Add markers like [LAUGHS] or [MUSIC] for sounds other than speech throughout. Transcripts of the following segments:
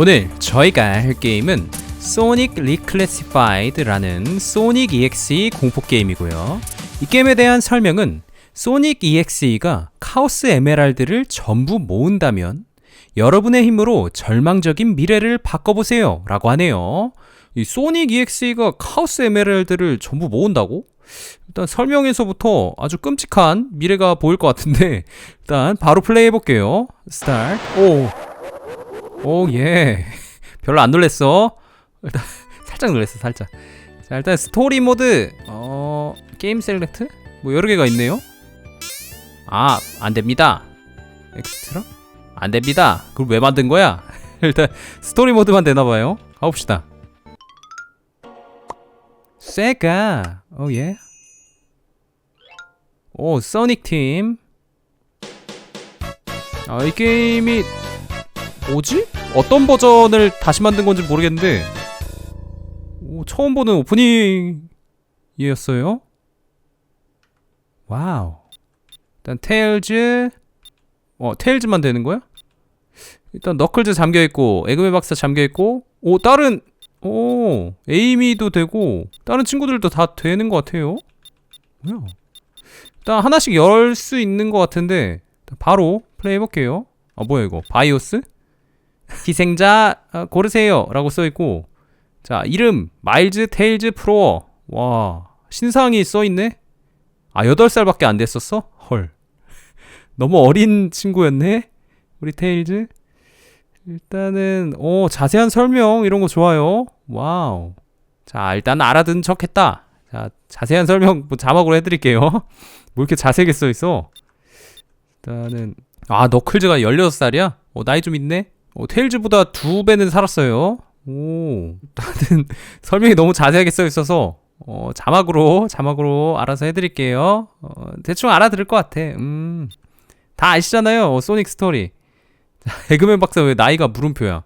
오늘 저희가 할 게임은 소닉 리클래시파이드라는 소닉 EXE 공포 게임이고요. 이 게임에 대한 설명은 소닉 EXE가 카오스 에메랄드를 전부 모은다면 여러분의 힘으로 절망적인 미래를 바꿔보세요 라고 하네요. 이 소닉 EXE가 카오스 에메랄드를 전부 모은다고? 일단 설명에서부터 아주 끔찍한 미래가 보일 것 같은데 [LAUGHS] 일단 바로 플레이 해볼게요. 스타트. 오. 오, 예. [LAUGHS] 별로 안 놀랬어. 일단 [LAUGHS] 살짝 놀랬어, 살짝. 자, 일단 스토리 모드 어, 게임 셀렉트? 뭐 여러 개가 있네요. 아, 안 됩니다. 엑스트라? 안 됩니다. 그걸 왜 만든 거야? [LAUGHS] 일단 스토리 모드만 되나 봐요. 가봅시다. 세가. 오 예. 오, 소닉 팀. 아, 이 게임이 뭐지? 어떤 버전을 다시 만든 건지 모르겠는데 오, 처음 보는 오프닝이었어요. 와우. 일단 테일즈 어 테일즈만 되는 거야? 일단 너클즈 잠겨 있고 에그맨 박사 잠겨 있고 오 다른 오 에이미도 되고 다른 친구들도 다 되는 것 같아요. 뭐야? 일단 하나씩 열 수 있는 것 같은데 바로 플레이 해볼게요. 아 뭐야 이거 바이오스? 희생자 어, 고르세요. 라고 써 있고 자 이름 마일즈 테일즈 프로어. 와 신상이 써 있네? 아 8살밖에 안 됐었어? 헐. [LAUGHS] 너무 어린 친구였네? 우리 테일즈? 일단은 오 자세한 설명 이런 거 좋아요. 와우. 자 일단 알아듣는 척 했다. 자 자세한 설명 뭐 자막으로 해드릴게요. [LAUGHS] 뭐 이렇게 자세하게 써 있어? 일단은 아 너클즈가 16살이야? 어 나이 좀 있네 어, 테일즈보다 두 배는 살았어요. 오, 나는 [LAUGHS] 설명이 너무 자세하게 써 있어서 어, 자막으로 자막으로 알아서 해드릴게요. 어, 대충 알아들을 것 같아. 음, 다 아시잖아요. 어, 소닉 스토리. [LAUGHS] 에그맨 박사 왜 나이가 물음표야?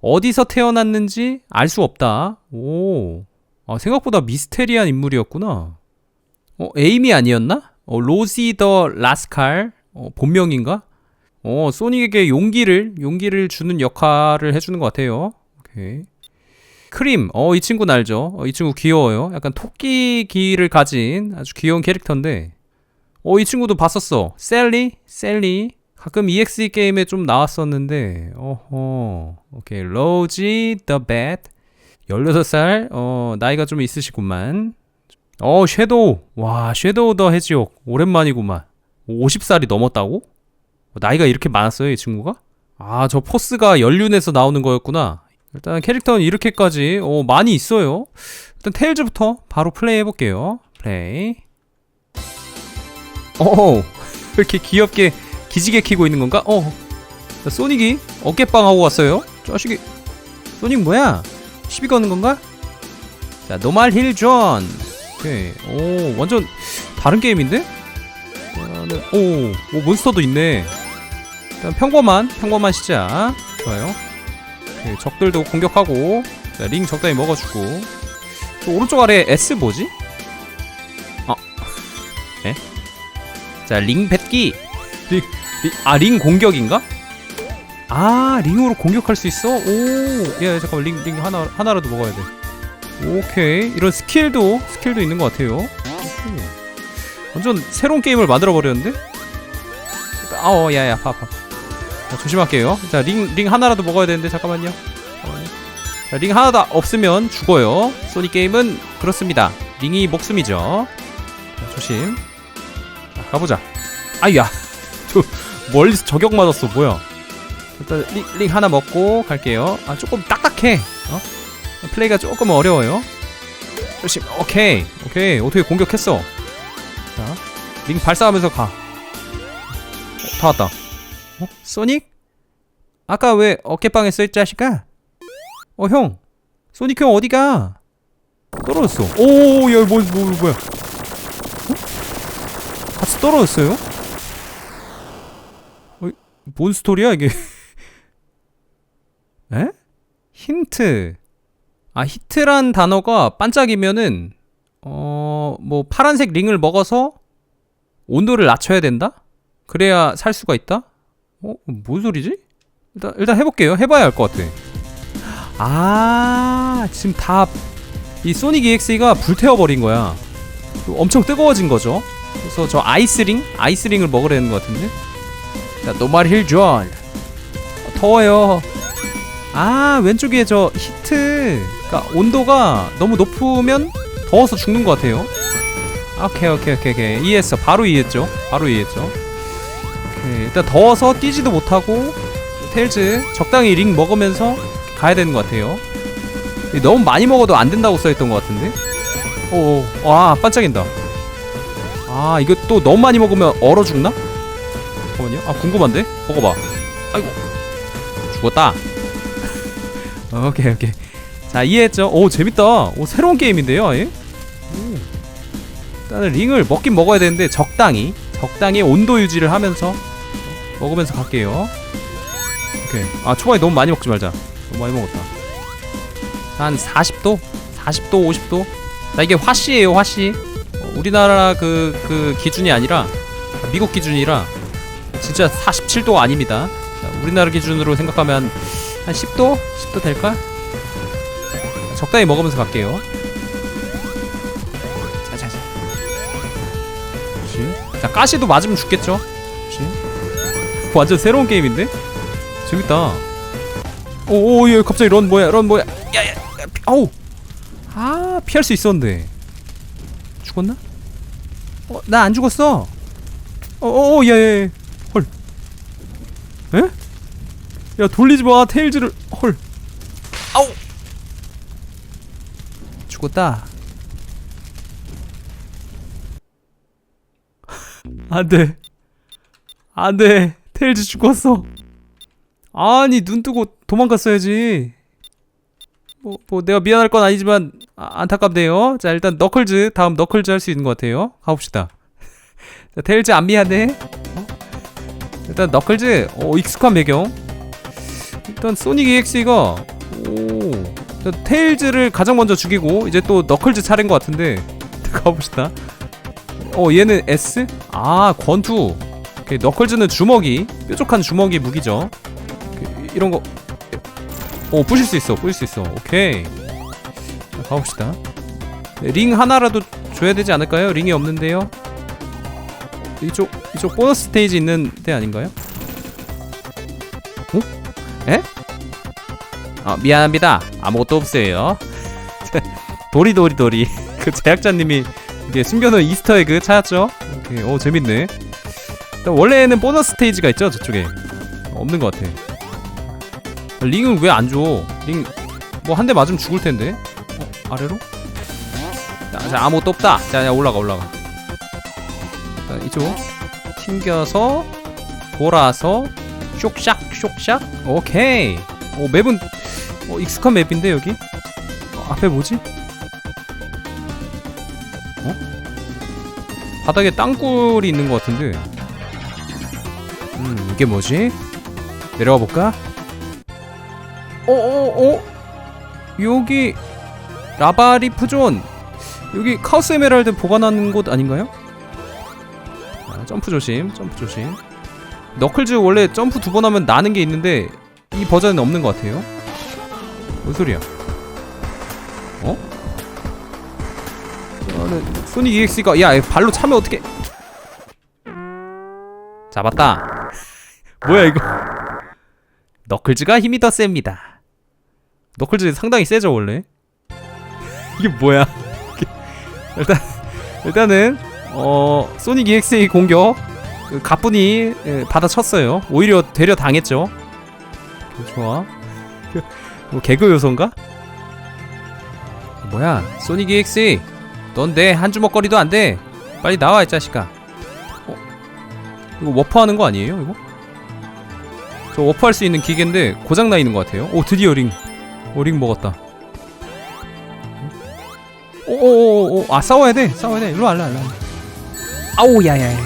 어디서 태어났는지 알 수 없다. 오, 아, 생각보다 미스테리한 인물이었구나. 어, 에이미 아니었나? 어, 로지 더 라스칼 어, 본명인가? 어, 소닉에게 용기를, 용기를 주는 역할을 해주는 것 같아요. 오케이. 크림, 어, 이 친구는 알죠? 어, 이 친구 귀여워요. 약간 토끼 기를 가진 아주 귀여운 캐릭터인데, 어, 이 친구도 봤었어. 셀리? 셀리? 가끔 EXE 게임에 좀 나왔었는데, 어허. 오케이. 로지 더 뱃. 16살, 어, 나이가 좀 있으시구만. 어, 섀도우. 와, 섀도우 더 해지옥. 오랜만이구만. 50살이 넘었다고? 어, 나이가 이렇게 많았어요, 이 친구가? 아, 저 포스가 연륜에서 나오는 거였구나. 일단 캐릭터는 이렇게까지 어, 많이 있어요. 일단 테일즈부터 바로 플레이 해볼게요. 플레이. 어, 왜 [LAUGHS] 이렇게 귀엽게 기지개 키고 있는 건가? 어, 자, 소닉이 어깨빵 하고 왔어요. 자식이 소닉 뭐야? 시비 거는 건가? 자, 노말 힐 존. 오케이. 오, 완전 다른 게임인데? 일단은 오, 오 몬스터도 있네. 일단 평범한 평범한 시작 좋아요 오케이, 적들도 공격하고 자, 링 적당히 먹어주고 저 오른쪽 아래 S 뭐지? 아, 에? 자링 뱉기 링, 링, 아, 링 공격인가? 아 링으로 공격할 수 있어? 오야 잠깐만 링, 링 하나, 하나라도 먹어야 돼 오케이 이런 스킬도 스킬도 있는 것 같아요 오. 완전 새로운 게임을 만들어 버렸는데? 아어 야야 아파 자, 조심할게요. 자, 링, 링 하나라도 먹어야 되는데, 잠깐만요. 자, 링 하나 다 없으면 죽어요. 소닉 게임은 그렇습니다. 링이 목숨이죠. 자, 조심. 자, 가보자. 아이야. [LAUGHS] 저, 멀리서 저격 맞았어. 뭐야. 일단 링, 링 하나 먹고 갈게요. 아, 조금 딱딱해. 어? 플레이가 조금 어려워요. 조심. 오케이. 오케이. 어떻게 공격했어. 자, 링 발사하면서 가. 어, 다 왔다. 어? 소닉? 아까 왜 어깨빵에 써있 자식아? 어 형! 소닉 형 어디가? 떨어졌어 오 야, 뭐, 뭐, 뭐야 어? 같이 떨어졌어요? 어, 뭔 스토리야 이게 [LAUGHS] 에? 힌트 아 히트란 단어가 반짝이면은 어... 뭐 파란색 링을 먹어서 온도를 낮춰야 된다? 그래야 살 수가 있다? 어? 뭔 소리지? 일단, 일단 해볼게요. 해봐야 알 것 같아. 아 지금 다 이 소닉 EXE가 불태워버린 거야 엄청 뜨거워진 거죠 그래서 저 아이스링? 아이스링을 먹으려 했는 것 같은데 자 노말 힐존 더워요 아 왼쪽에 저 히트 그러니까 온도가 너무 높으면 더워서 죽는 것 같아요 오케이 오케이 오케이 오케이 이해했어 바로 이해했죠 바로 이해했죠 오케이 일단 더워서 뛰지도 못하고 테일즈 적당히 링 먹으면서 가야 되는 것 같아요. 이 너무 많이 먹어도 안 된다고 써있던 것 같은데? 오와 반짝인다. 아 이거 또 너무 많이 먹으면 얼어 죽나? 잠깐만요. 아 궁금한데? 먹어봐. 아이고. 죽었다. [LAUGHS] 오케이 오케이. 자 이해했죠? 오 재밌다. 오 새로운 게임인데요 오. 일단은 링을 먹긴 먹어야 되는데 적당히 적당히 온도 유지를 하면서 먹으면서 갈게요. 오케이. 아 초반에 너무 많이 먹지 말자. 너무 많이 먹었다. 한 40도? 40도 50도? 자 이게 화씨예요 화씨. 어, 우리나라 그, 그 기준이 아니라 미국 기준이라 진짜 47도가 아닙니다. 자, 우리나라 기준으로 생각하면 한 10도? 10도 될까? 적당히 먹으면서 갈게요. 자자자. 그렇지 자 가시도 맞으면 죽겠죠 완전 새로운 게임인데? 재밌다. 오오 얘 갑자기 런 뭐야 런 뭐야. 야야 아우! 아 피할 수 있었는데. 죽었나? 어 나 안 죽었어. 어어 야야. 헐. 에? 야 돌리지 마 테일즈를. 헐. 아우! 죽었다. [LAUGHS] 안돼. 안돼 테일즈 죽었어. 아니 눈 뜨고 도망갔어야지. 뭐, 뭐 내가 미안할 건 아니지만 아, 안타깝네요. 자 일단 너클즈 다음 너클즈 할 수 있는 것 같아요. 가봅시다. [LAUGHS] 자 테일즈 안 미안해. 어? 일단 너클즈 어 익숙한 배경. 일단 소닉 EXE가 오 일단 테일즈를 가장 먼저 죽이고 이제 또 너클즈 차례인 것 같은데. [LAUGHS] 가봅시다. 어 얘는 S? 아 권투 오케이 너클즈는 주먹이 뾰족한 주먹이 무기죠. 오케이, 이런 거. 오 부실 수 있어 부실 수 있어. 오케이. 자, 가봅시다. 네, 링 하나라도 줘야 되지 않을까요? 링이 없는데요. 이쪽 이쪽 보너스 스테이지 있는 데 아닌가요? 어? 에? 아 미안합니다. 아무것도 없어요. 도리도리 [LAUGHS] 도리. [LAUGHS] 그 제작자님이 이게 숨겨놓은 이스터 에그 찾았죠? 오케이. 오 재밌네 원래는 보너스 스테이지가 있죠 저쪽에 어, 없는 것 같아 링은 왜 안 줘? 링 뭐 한 대 맞으면 죽을 텐데. 어, 아래로? 자, 자 아무것도 없다. 자, 자 올라가 올라가. 자, 이쪽 튕겨서 돌아서 쇽샥 쇽샥. 오케이. 오 맵은 어, 익숙한 맵인데 여기. 어, 앞에 뭐지? 어? 바닥에 땅굴이 있는 것 같은데. 음 이게 뭐지? 내려가 볼까? 어어어 여기 라바리프존 여기 카우스 에메랄드 보관하는 곳 아닌가요? 아, 점프 조심 점프 조심 너클즈 원래 점프 두 번 하면 나는 게 있는데 이 버전은 없는 것 같아요 뭔 소리야 어? 나는 소닉 EX가 야 발로 차면 어떻게 잡았다 뭐야 이거? 너클즈가 힘이 더 셉니다. 너클즈 상당히 세죠 원래? 이게 뭐야? [LAUGHS] 일단 일단은 어 소닉 EXA 공격 그 가뿐히 예, 받아쳤어요. 오히려 되려 당했죠. 좋아. [LAUGHS] 뭐 개그 요소인가? 뭐야 소닉 EXA 넌내 한 주먹거리도 안돼. 빨리 나와 이 자식아. 어? 이거 워프하는 거 아니에요 이거 저 오프할 수 있는 기계인데 고장나 있는 것 같아요. 오 드디어 링! 오링 먹었다. 오오오오 아 싸워야 돼. 싸워야 돼. 일로 알라 알라 아우 야야.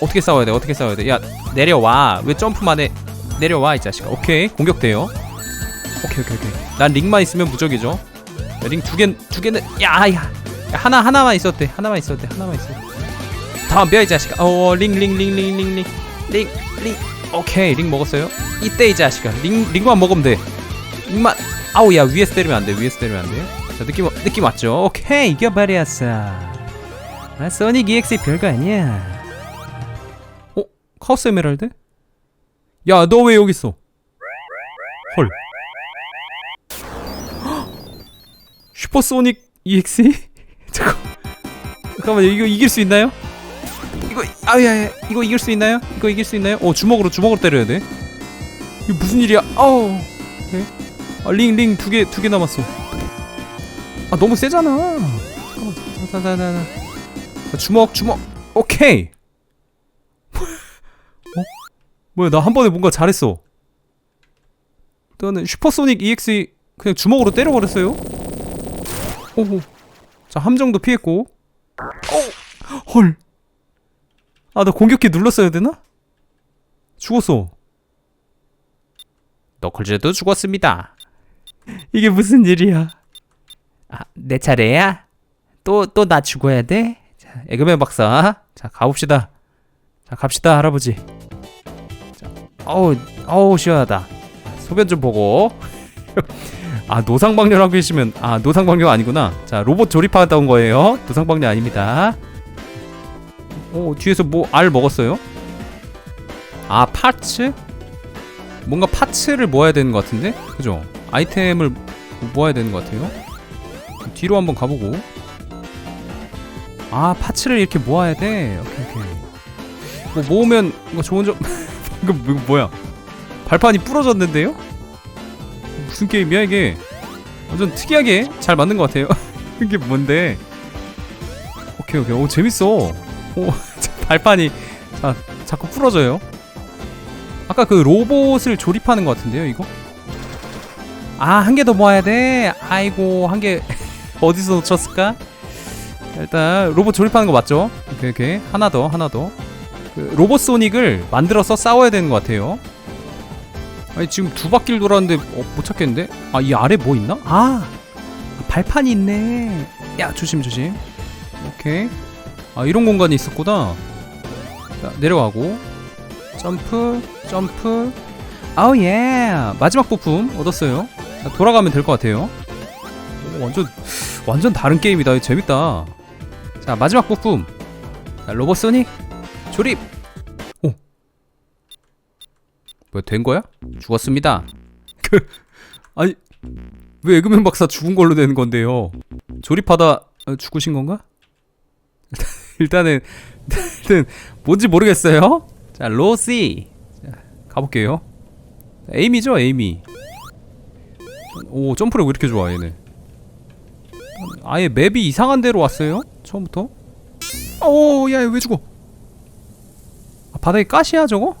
어떻게 싸워야 돼? 어떻게 싸워야 돼야 내려와. 왜 점프만 해? 내려와 이 자식아. 오케이. 공격돼요. 오케이 오케이 오케이. 난 링만 있으면 무적이죠. 링 두 개 두 개는 야야. 야, 하나 하나만 있었대 하나만 있었대 하나만 있었. 다음벼이 자식아. 어링 링 링 링 링 링. 링링. 오케이 링 먹었어요? 이때 이 자식아 링 링만 먹으면 돼. 링만 아우 야 위에서 때리면 안 돼 위에서 때리면 안 돼. 자 느낌 느낌 왔죠? 오케이 이겨버렸어. 아 소닉 EX 별거 아니야. 어 카오스 에메랄드? 야 너 왜 여기 있어? 헐. 슈퍼 소닉 EX 잠깐 잠깐만 이거 이길 수 있나요? 이거 아야 이거 이길 수 있나요 이거 이길 수 있나요 어 주먹으로 주먹으로 때려야 돼 이게 무슨 일이야 아우 네. 아, 링, 링 두 개, 두 개 남았어. 아, 너무 세잖아. 잠깐만. 자, 주먹, 주먹. 오케이. [LAUGHS] 어? 뭐야, 나 한 번에 뭔가 잘했어. 일단은 슈퍼소닉 EX 그냥 주먹으로 때려버렸어요. 오호. 자, 함정도 피했고. 어, 헐. 아, 나 공격기 눌렀어야 되나? 죽었어. 너클즈도 죽었습니다. 이게 무슨 일이야? 아, 내 차례야? 또 또 나 죽어야 돼? 자, 에그맨 박사. 자, 가봅시다. 자, 갑시다, 할아버지. 자, 어우, 어우 시원하다. 소변 좀 보고. [LAUGHS] 아, 노상방뇨 하고 계시면 아, 노상방뇨 아니구나. 자, 로봇 조립하다 온 거예요. 노상방뇨 아닙니다. 오, 뒤에서 뭐 알 먹었어요? 아, 파츠? 뭔가 파츠를 모아야 되는 것 같은데? 그죠? 아이템을 모아야 되는 것 같아요. 뒤로 한번 가보고. 아 파츠를 이렇게 모아야 돼. 오케이 오케이. 뭐 모으면 뭐 좋은 점. [LAUGHS] 이거 뭐- 뭐야? 발판이 부러졌는데요? 무슨 게임이야 이게? 완전 특이하게 잘 만든 것 같아요. [LAUGHS] 이게 뭔데? 오케이 오케이. 오 재밌어. 오 [LAUGHS] 발판이 자 자꾸 부러져요. 아까 그 로봇을 조립하는 것 같은데요 이거? 아, 한 개 더 모아야 돼. 아이고, 한 개 [LAUGHS] 어디서 놓쳤을까? 일단 로봇 조립하는 거 맞죠? 오케이, 오케이. 하나 더, 하나 더. 그 로봇 소닉을 만들어서 싸워야 되는 것 같아요. 아니 지금 두 바퀴를 돌았는데 어, 못 찾겠는데? 아, 이 아래 뭐 있나? 아, 발판이 있네. 야, 조심 조심. 오케이. 아, 이런 공간이 있었구나. 자, 내려가고 점프, 점프. 아우 예. 마지막 부품 얻었어요. 자, 돌아가면 될 것 같아요. 오, 완전 완전 다른 게임이다. 재밌다. 자 마지막 부품. 자, 로봇 소닉 조립. 오. 뭐야 된 거야? 죽었습니다. 그 아니 왜 에그맨 박사 죽은 걸로 되는 건데요? 조립하다 어, 죽으신 건가? [LAUGHS] 일단은 일단 뭔지 모르겠어요. 자 로시. 자, 가볼게요. 에이미죠 에이미. 오 점프력 왜 이렇게 좋아 얘네? 아예 맵이 이상한 데로 왔어요 처음부터? 오 야 왜 죽어? 아, 바닥에 가시야 저거?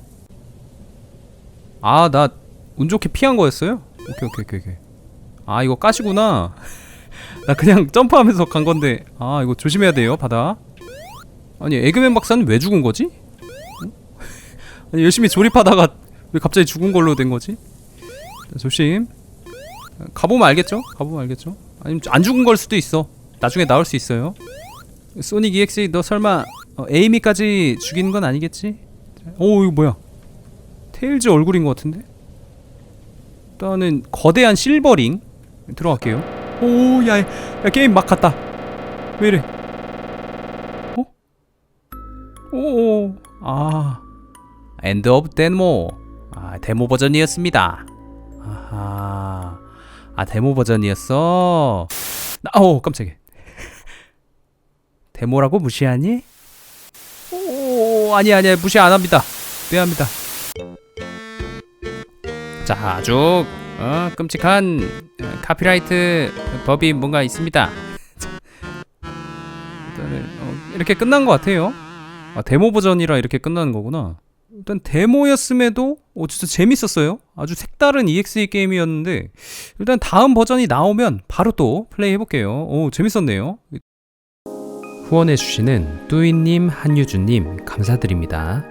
아 나 운 좋게 피한 거였어요? 오케이 오케이 오케이 오케이. 아 이거 가시구나 나 그냥 점프하면서 간 건데 아 이거 조심해야 돼요 바다 아니 에그맨 박사는 왜 죽은 거지 응? [LAUGHS] 아니 열심히 조립하다가 왜 갑자기 죽은 걸로 된 거지? 자, 조심. 가보면 알겠죠? 가보면 알겠죠? 아니면 안 죽은 걸 수도 있어. 나중에 나올 수 있어요. 소닉 EX 너 설마 어, 에이미까지 죽이는 건 아니겠지? 자, 오 이거 뭐야? 테일즈 얼굴인 것 같은데? 일단은 거대한 실버링 들어갈게요. 오야 야, 게임 막 갔다. 왜 이래? 어? 오, 아, 엔드 오브 데모. 아, 데모 버전이었습니다. 아하. 아, 데모 버전이었어. 나, 오, 깜짝이야. 데모라고 무시하니? 오, 아니, 아니, 무시 안 합니다. 미안합니다. 자, 아주, 어, 끔찍한 어, 카피라이트 법이 뭔가 있습니다. 일단은, 어, 이렇게 끝난 것 같아요. 아, 데모 버전이라 이렇게 끝나는 거구나. 일단 데모였음에도 오 진짜 재밌었어요. 아주 색다른 EXE 게임이었는데 일단 다음 버전이 나오면 바로 또 플레이 해볼게요. 오 재밌었네요. 후원해주시는 뚜이님, 한유주님 감사드립니다.